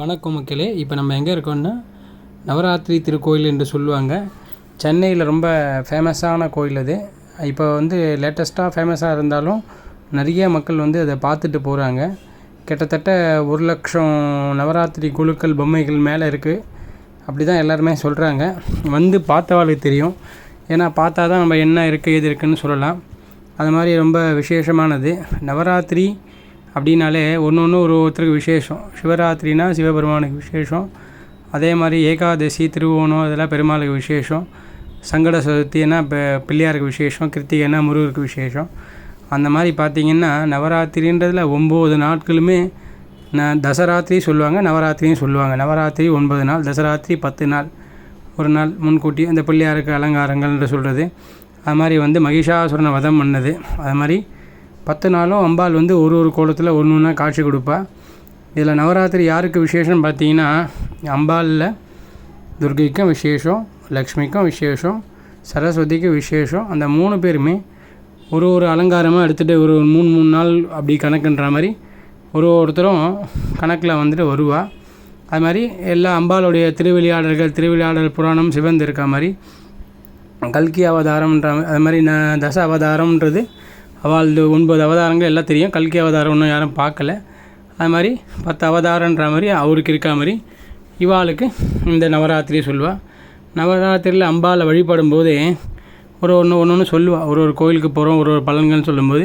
வணக்கம் மக்களே. இப்போ நம்ம எங்கே இருக்கோம்னா நவராத்திரி திருக்கோயில் என்று சொல்லுவாங்க. சென்னையில் ரொம்ப ஃபேமஸான கோயில் அது. இப்போ வந்து லேட்டஸ்ட்டாக ஃபேமஸாக இருந்தாலும் நிறைய மக்கள் வந்து அதை பார்த்துட்டு போகிறாங்க கிட்டத்தட்ட ஒரு லட்சம் நவராத்திரி குழுக்கள் பொம்மைகள் மேலே இருக்குது அப்படி தான் எல்லாருமே சொல்கிறாங்க வந்து பார்த்தவாளுக்கு தெரியும். ஏன்னா பார்த்தா தான் நம்ம என்ன இருக்குது ஏது இருக்குன்னு சொல்லலாம். அது மாதிரி ரொம்ப விசேஷமானது. நவராத்திரி அப்படின்னாலே ஒன்று ஒன்று ஒரு ஒருத்தருக்கு விசேஷம். சிவராத்திரினா சிவபெருமானுக்கு விசேஷம். அதே மாதிரி ஏகாதசி திருவோணம் இதெல்லாம் பெருமாளுக்கு விசேஷம். சங்கட சதுர்த்தினா இப்போ பிள்ளையாருக்கு விசேஷம் கிருத்திகைனா முருகருக்கு விசேஷம். அந்த மாதிரி பார்த்திங்கன்னா நவராத்திரின்றதில் ஒம்பது நாட்களுமே ந தசராத்திரி சொல்லுவாங்க நவராத்திரியும் சொல்லுவாங்க. நவராத்திரி ஒன்பது நாள் தசராத்திரி பத்து நாள். ஒரு நாள் முன்கூட்டி அந்த பிள்ளையாருக்கு அலங்காரங்கள்ன்ற சொல்கிறது அது மாதிரி வந்து மகிஷாசுரனை வதம் பண்ணது. அது மாதிரி பத்து நாளும் அம்பாள் வந்து ஒரு ஒரு கோலத்தில் ஒன்று ஒன்றா காட்சி கொடுப்பா. இதில் நவராத்திரி யாருக்கு விசேஷம் பார்த்தீங்கன்னா அம்பாளில் துர்கைக்கும் விசேஷம் லக்ஷ்மிக்கும் விசேஷம் சரஸ்வதிக்கும் விசேஷம் அந்த மூணு பேருமே ஒரு ஒரு அலங்காரமாக எடுத்துகிட்டு ஒரு ஒரு மூணு மூணு நாள் அப்படி கணக்குன்ற மாதிரி ஒரு ஒருத்தரும் கணக்கில் வந்துட்டு வருவாள் அது மாதிரி எல்லா அம்பாளுடைய திருவிளையாடல்கள் திருவிளையாடல் புராணம் சிவந்து இருக்க மாதிரி கல்கி அவதாரம்ன்ற அது மாதிரி ந தச அவதாரம்ன்றது அவள் ஒன்பது அவதாரங்கள் எல்லாம் தெரியும். கல்கி அவதாரம் ஒன்றும் யாரும் பார்க்கல. அது மாதிரி பத்து அவதாரன்ற மாதிரி அவருக்கு இருக்கா மாதிரி இவாளுக்கு இந்த நவராத்திரியை சொல்லுவாள் நவராத்திரியில் அம்பாளை வழிபடும் போதே ஒரு ஒன்று ஒன்று ஒன்று சொல்லுவாள் ஒரு ஒரு கோயிலுக்கு போகிறோம் ஒரு ஒரு பலன்கள்னு சொல்லும்போது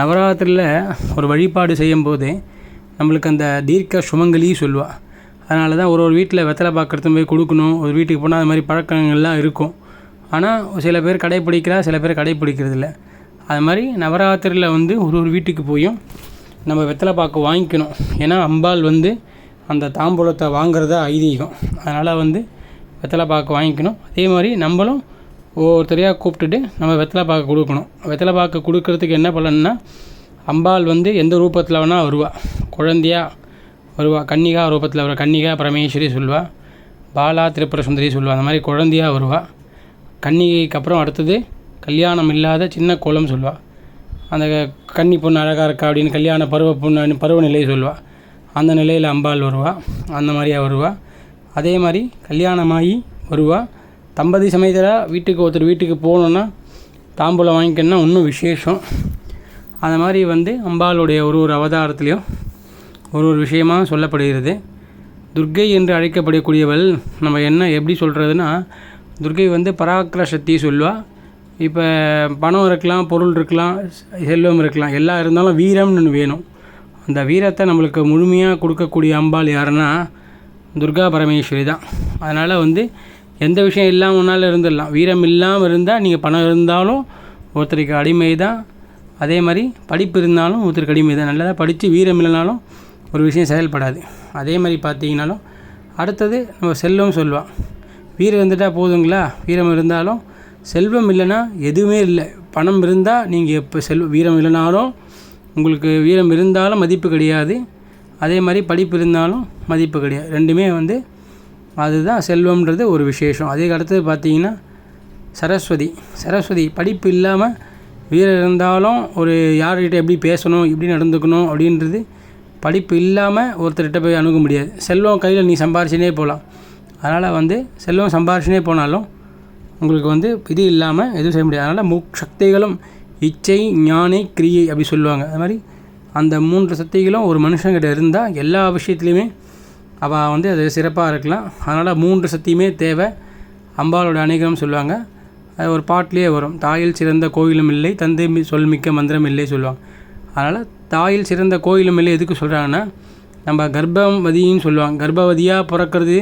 நவராத்திரியில் ஒரு வழிபாடு செய்யும்போது நம்மளுக்கு அந்த தீர்க்க சுமங்கலி சொல்லுவாள் அதனால தான் ஒரு ஒரு வீட்டில் வெத்தலை பார்க்குறது போய் கொடுக்கணும். ஒரு வீட்டுக்கு போனால் அது மாதிரி பழக்கங்கள்லாம் இருக்கும். ஆனால் சில பேர் கடைப்பிடிக்கிறா சில பேர் கடைப்பிடிக்கிறது இல்லை அது மாதிரி நவராத்திரியில் வந்து ஒரு ஒரு வீட்டுக்கு போயும் நம்ம வெத்தலை பாக்கு வாங்கிக்கணும். ஏன்னா அம்பாள் வந்து அந்த தாம்பூலத்தை வாங்குறதா ஐதீகம். அதனால் வந்து வெத்தலை பாக்கு வாங்கிக்கணும். அதே மாதிரி நம்மளும் ஒவ்வொருத்தரையாக கூப்பிட்டுட்டு நம்ம வெத்தலை பாக்கு கொடுக்கணும். வெத்தலை பாக்கு கொடுக்கறதுக்கு என்ன பலன்னா அம்பாள் வந்து எந்த ரூபத்தில் வேணால் வருவாள் குழந்தையாக வருவாள் கன்னிகா ரூபத்தில் வருவா. கன்னிகா பரமேஸ்வரி சொல்லுவாள் பாலா திரிபுர சுந்தரி சொல்லுவாள் அந்த மாதிரி குழந்தையாக வருவாள் கன்னிகைக்கு அப்புறம் அடுத்தது கல்யாணம் இல்லாத சின்ன கோலம் சொல்லுவாள் அந்த கன்னி பொண்ணு அழகாக இருக்கா அப்படின்னு கல்யாண பருவ பொண்ணு பருவநிலையை சொல்லுவாள் அந்த நிலையில் அம்பாள் வருவாள் அந்த மாதிரியாக வருவாள் அதே மாதிரி கல்யாணமாகி வருவாள் தம்பதி சமயத்தில் வீட்டுக்கு ஒருத்தர் வீட்டுக்கு போகணுன்னா தாம்பூலம் வாங்கிக்கணும்னா இன்னும் விசேஷம். அந்த மாதிரி வந்து அம்பாளுடைய ஒரு ஒரு அவதாரத்துலேயும் ஒரு ஒரு விஷயமாக சொல்லப்படுகிறது. துர்க்கை என்று அழைக்கப்படக்கூடியவள் நம்ம என்ன எப்படி சொல்கிறதுனா துர்க்கை வந்து பராக்கிர சக்தி சொல்லுவாள் இப்போ பணம் இருக்கலாம் பொருள் இருக்கலாம் செல்வம் இருக்கலாம் எல்லாம் இருந்தாலும் வீரம்னு ஒன்று வேணும். அந்த வீரத்தை நம்மளுக்கு முழுமையாக கொடுக்கக்கூடிய அம்பாள் யாருன்னா துர்கா பரமேஸ்வரி தான். அதனால் வந்து எந்த விஷயம் இல்லாமல் ஒன்றால் இருந்துடலாம். வீரம் இல்லாமல் இருந்தால் நீங்கள் பணம் இருந்தாலும் ஒருத்தருக்கு அடிமை தான் அதே மாதிரி படிப்பு இருந்தாலும் ஒருத்தருக்கு அடிமை தான் நல்லதாக படித்து வீரம் இல்லைனாலும் ஒரு விஷயம் செயல்படாது. அதே மாதிரி பார்த்தீங்கன்னாலும் அடுத்தது நம்ம செல்வம் சொல்லுவாள் வீரம் இருந்துட்டால் போதுங்களா? வீரம் இருந்தாலும் செல்வம் இல்லைன்னா எதுவுமே இல்லை. பணம் இருந்தால் நீங்கள் எப்போ செல்வ வீரம் இல்லைனாலும் உங்களுக்கு வீரம் இருந்தாலும் மதிப்பு கிடையாது. அதே மாதிரி படிப்பு இருந்தாலும் மதிப்பு கிடையாது. ரெண்டுமே வந்து அதுதான் செல்வம்ன்றது ஒரு விசேஷம். அதே அடுத்தது பார்த்தீங்கன்னா சரஸ்வதி சரஸ்வதி படிப்பு இல்லாமல் வீரம் இருந்தாலும் ஒரு யார்கிட்ட எப்படி பேசணும் எப்படி நடந்துக்கணும் அப்படின்றது படிப்பு இல்லாமல் ஒருத்தர்கிட்ட போய் அணுக முடியாது. செல்வம் கையில் நீ சம்பாரிச்சினே போகலாம் அதனால் வந்து செல்வம் சம்பாரிச்சினே போனாலும் உங்களுக்கு வந்து இது இல்லாமல் எதுவும் செய்ய முடியாது. அதனால் முக் சக்திகளும் இச்சை ஞானை கிரியை அப்படி சொல்லுவாங்க. அது மாதிரி அந்த மூன்று சக்திகளும் ஒரு மனுஷங்கிட்ட இருந்தால் எல்லா விஷயத்துலையுமே அவள் வந்து அது சிறப்பாக இருக்கலாம். அதனால் மூன்று சக்தியுமே தேவை. அம்பாளோட அநேகம் சொல்லுவாங்க. அது ஒரு பாட்டிலே வரும். தாயில் சிறந்த கோயிலும் இல்லை தந்தை சொல் மிக்க மந்திரம் இல்லை சொல்லுவாங்க. அதனால் தாயில் சிறந்த கோயிலும் இல்லை எதுக்கு சொல்கிறாங்கன்னா நம்ம கர்ப்பவதின்னு சொல்லுவாங்க. கர்ப்பவதியாக பிறக்கிறது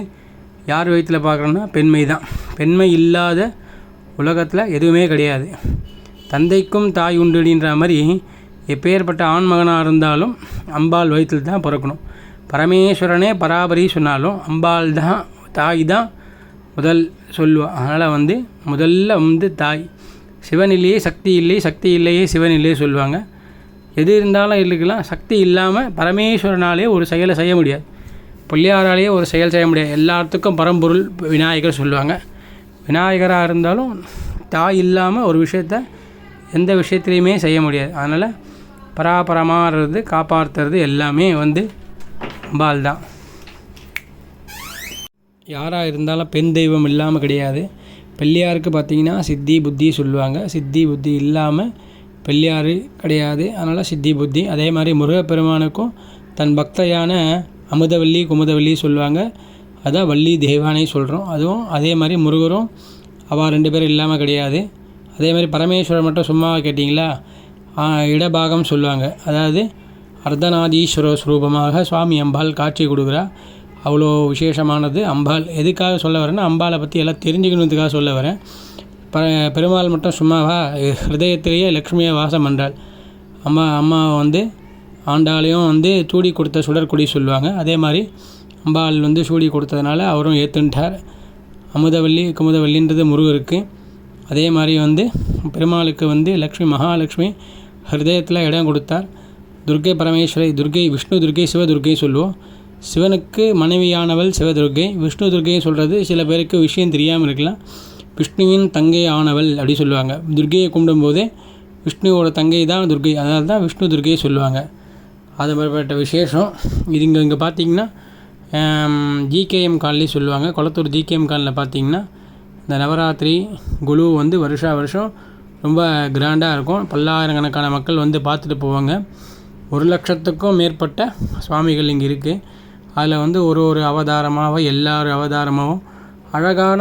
யார் வயிற்றில் பார்க்குறோன்னா பெண்மை தான். பெண்மை இல்லாத உலகத்தில் எதுவுமே கிடையாது. தந்தைக்கும் தாய் உண்டுன்ற மாதிரி எப்பேற்பட்ட ஆண் மகனாக இருந்தாலும் அம்பாள் வயிற்றில் தான் பிறக்கணும். பரமேஸ்வரனே பராபரி சொன்னாலும் அம்பாள் தான் தாய் தான் முதல் சொல்லுவாள் அதனால் வந்து முதல்ல வந்து தாய். சிவன் இல்லையே சக்தி இல்லை சக்தி இல்லையே சிவன் இல்லையே சொல்லுவாங்க. எது இருந்தாலும் இருக்கலாம் சக்தி இல்லாமல் பரமேஸ்வரனாலே ஒரு செயலை செய்ய முடியாது. பிள்ளையாராலேயே ஒரு செயல் செய்ய முடியாது. எல்லாத்துக்கும் பரம்பொருள் விநாயகர் சொல்லுவாங்க. விநாயகராக இருந்தாலும் தாய் இல்லாமல் ஒரு விஷயத்த எந்த விஷயத்துலையுமே செய்ய முடியாது. அதனால் பராபரமாகிறது காப்பாற்றுறது எல்லாமே வந்து அம்பாள் தான். யாராக இருந்தாலும் பெண் தெய்வம் இல்லாமல் கிடையாது. பிள்ளையாருக்கு பார்த்திங்கன்னா சித்தி புத்தி சொல்லுவாங்க. சித்தி புத்தி இல்லாமல் பிள்ளையார் கிடையாது. அதனால் சித்தி புத்தி. அதே மாதிரி முருகப்பெருமானுக்கும் தன் பக்தையான அமுதவல்லி குமுதவல்லி சொல்லுவாங்க. அதான் வள்ளி தெய்வானை சொல்கிறோம் அதுவும் அதே மாதிரி முருகரும் அவள் ரெண்டு பேரும் இல்லாமல் கிடையாது. அதே மாதிரி பரமேஸ்வரர் மட்டும் சும்மா கேட்டிங்களா? இடபாகம் சொல்லுவாங்க. அதாவது அர்த்தநாதீஸ்வர ஸ்வரூபமாக சுவாமி அம்பாள் காட்சி கொடுக்குறா. அவ்வளோ விசேஷமானது அம்பாள். எதுக்காக சொல்ல வரேன்னா அம்பாளை பற்றி எல்லாம் தெரிஞ்சுக்கணுன்றதுக்காக சொல்ல வரேன். ப பெருமாள் மட்டும் சும்மாவா ஹிருதயத்திலேயே லக்ஷ்மியை வாசம் பண்ணுறாள் அம்மா அம்மா வந்து ஆண்டாளையும் வந்து சூடி கொடுத்த சுடற்குடி சொல்லுவாங்க. அதே மாதிரி அம்பாள் வந்து சூடி கொடுத்ததுனால அவரும் ஏற்றுன்ட்டார் அமுதவல்லி குமுதவல்லின்றது முருகருக்கு. அதே மாதிரி வந்து பெருமாளுக்கு வந்து லக்ஷ்மி மகாலட்சுமி ஹிருதயத்தில் இடம் கொடுத்தார். துர்க்கை பரமேஸ்வரி துர்க்கை விஷ்ணு துர்க்கை சிவதுர்கை சொல்லுவோம். சிவனுக்கு மனைவியானவள் சிவதுர்க்கை விஷ்ணு துர்கைன்னு சொல்கிறது சில பேருக்கு விஷயம் தெரியாமல் இருக்கலாம். விஷ்ணுவின் தங்கை ஆனவள் அப்படி சொல்லுவாங்க. துர்கையை கும்பிடும்போதே விஷ்ணுவோட தங்கை தான் துர்க்கை அதனால தான் விஷ்ணு துர்கையை சொல்லுவாங்க. அது மாதிரிப்பட்ட விசேஷம். இது இங்கே இங்கே பார்த்தீங்கன்னா ஜிகேஎம் காலனி சொல்லுவாங்க. கொளத்தூர் ஜிகேஎம் காலில் பார்த்தீங்கன்னா இந்த நவராத்திரி குழு வந்து வருஷா வருஷம் ரொம்ப கிராண்டாக இருக்கும். பல்லாயிரக்கணக்கான மக்கள் வந்து பார்த்துட்டு போவாங்க. ஒரு லட்சத்துக்கும் மேற்பட்ட சுவாமிகள் இங்கே இருக்குது அதில் வந்து ஒரு ஒரு அவதாரமாக எல்லாரும் அவதாரமாகவும் அழகான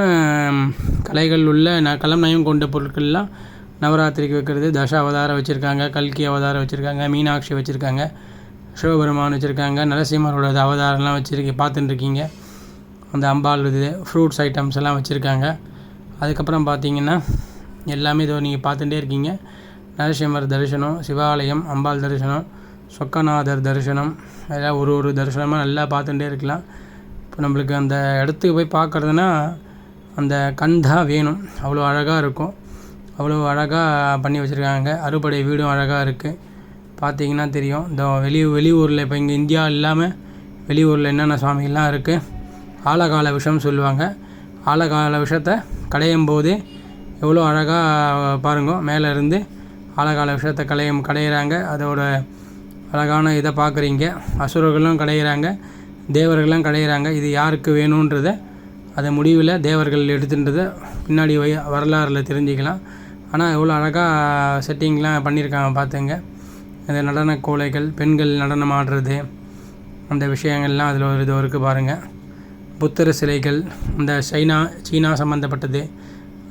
கலைகள் உள்ள ந களம் நயம் கொண்ட பொருட்கள்லாம் நவராத்திரிக்கு வைக்கிறது. தச அவதாரம் வச்சுருக்காங்க கல்கி அவதாரம் வச்சுருக்காங்க மீனாட்சி வச்சுருக்காங்க. சிவபெருமான் வச்சுருக்காங்க நரசிம்மரோட அவதாரம்லாம் வச்சுருக்கி பார்த்துட்டுருக்கீங்க. அந்த அம்பாள் இது ஃப்ரூட்ஸ் ஐட்டம்ஸ் எல்லாம் வச்சுருக்காங்க. அதுக்கப்புறம் பார்த்தீங்கன்னா எல்லாமே இதோ நீங்கள் பார்த்துட்டே இருக்கீங்க. நரசிம்மர் தரிசனம் சிவாலயம் அம்பாள் தரிசனம் சொக்கநாதர் தரிசனம் எல்லாம் ஒரு ஒரு தரிசனமாக நல்லா பார்த்துட்டே இருக்கலாம். இப்போ நம்மளுக்கு அந்த இடத்துக்கு போய் பார்க்குறதுனா அந்த கண் தான் வேணும். அவ்வளோ அழகாக இருக்கும். அவ்வளோ அழகாக பண்ணி வச்சுருக்காங்க. அறுபடை வீடும் அழகாக இருக்குது பார்த்தீங்கன்னா தெரியும். இந்த வெளி வெளியூரில் இப்போ இங்கே இந்தியா இல்லாமல் வெளியூரில் என்னென்ன சுவாமிகள்லாம் இருக்குது ஆழகால விஷம் சொல்லுவாங்க. ஆழகால விஷத்தை கடையும் போது எவ்வளோ அழகாக பாருங்க மேலே இருந்து ஆழகால விஷத்தை களையும் கடையிறாங்க. அதோட அழகான இதை பார்க்குறீங்க அசுரர்களும் கடையிறாங்க. தேவர்களும் கடையிறாங்க. இது யாருக்கு வேணுன்றதை அதை முடிவில் தேவர்கள் எடுத்துன்றதை பின்னாடி வரலாறில் தெரிஞ்சுக்கலாம். ஆனால் எவ்வளோ அழகாக செட்டிங்லாம் பண்ணியிருக்காங்க பார்த்துங்க இந்த நடன கோலைகள் பெண்கள் நடனம் ஆடுறது அந்த விஷயங்கள்லாம் அதில் ஒரு இது இருக்குது பாருங்கள் புத்தர் சிலைகள் இந்த சைனா சீனா சம்மந்தப்பட்டது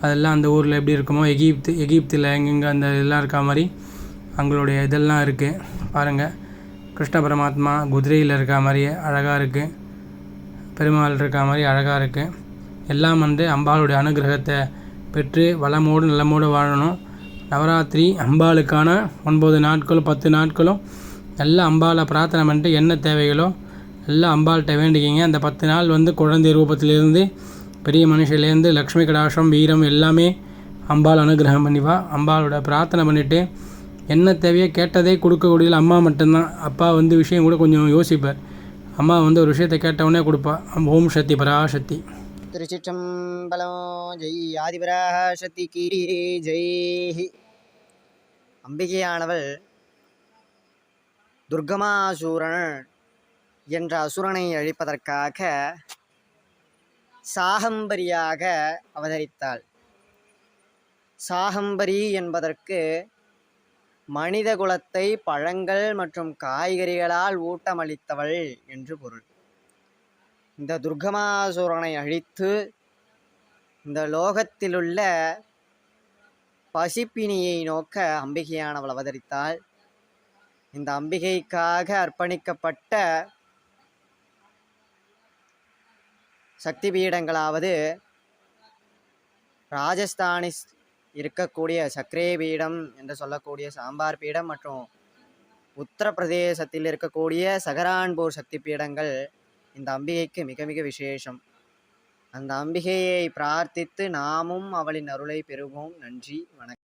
அதெல்லாம் அந்த ஊரில் எப்படி இருக்குமோ எகிப்து எகிப்தில் எங்கெங்கே அந்த இதெல்லாம் இருக்கா மாதிரி அவங்களுடைய இதெல்லாம் இருக்குது பாருங்கள் கிருஷ்ண பரமாத்மா குதிரையில் இருக்கா மாதிரி அழகாக இருக்குது பெருமாள் இருக்கா மாதிரி அழகாக இருக்குது எல்லாம் வந்து அம்பாளுடைய அனுகிரகத்தை பெற்று வளமோடு நலமோடு வாழணும். நவராத்திரி அம்பாளுக்கான ஒன்பது நாட்களும் பத்து நாட்களும் நல்லா அம்பாளை பிரார்த்தனை பண்ணிட்டு என்ன தேவைகளோ எல்லாம் அம்பாள்கிட்ட வேண்டிக்கிங்க. அந்த பத்து நாள் வந்து குழந்தை ரூபத்திலேருந்து பெரிய மனுஷிலேருந்து லக்ஷ்மி கடாட்சம் வீரம் எல்லாமே அம்பாள் அனுகிரகம் பண்ணிவா அம்பாளோட பிரார்த்தனை பண்ணிவிட்டு என்ன தேவையோ கேட்டதே கொடுக்கக்கூடிய அம்மா மட்டும்தான். அப்பா வந்து விஷயம் கூட கொஞ்சம் யோசிப்பார். அம்மா வந்து ஒரு விஷயத்தை கேட்டவுடனே கொடுப்பா. ஓம் சக்தி பராசக்தி. திருச்சிற்றம்பலம் ஜெய் ஆதிபராக சக்திக்கு ஜெய் அம்பிகையானவள் துர்கமாசூரன் என்ற அசுரனை அழிப்பதற்காக சாகம்பரியாக அவதரித்தாள். சாகம்பரி என்பதற்கு மனித குலத்தை பழங்கள் மற்றும் காய்கறிகளால் ஊட்டமளித்தவள் என்று பொருள். இந்த துர்கமாசூரனை அழித்து இந்த லோகத்திலுள்ள பசிப்பினியை நோக்க அம்பிகையானவள் அவதரித்தாள். இந்த அம்பிகைக்காக அர்ப்பணிக்கப்பட்ட சக்தி பீடங்களாவது ராஜஸ்தானி இருக்கக்கூடிய சக்ரே பீடம் என்று சொல்லக்கூடிய சாம்பார் பீடம் மற்றும் உத்தரப்பிரதேசத்தில் இருக்கக்கூடிய சகரான்பூர் சக்தி பீடங்கள் இந்த அம்பிகைக்கு மிக மிக விசேஷம். அந்த அம்பிகையை பிரார்த்தித்து நாமும் அவளின் அருளை பெறுவோம். நன்றி வணக்கம்.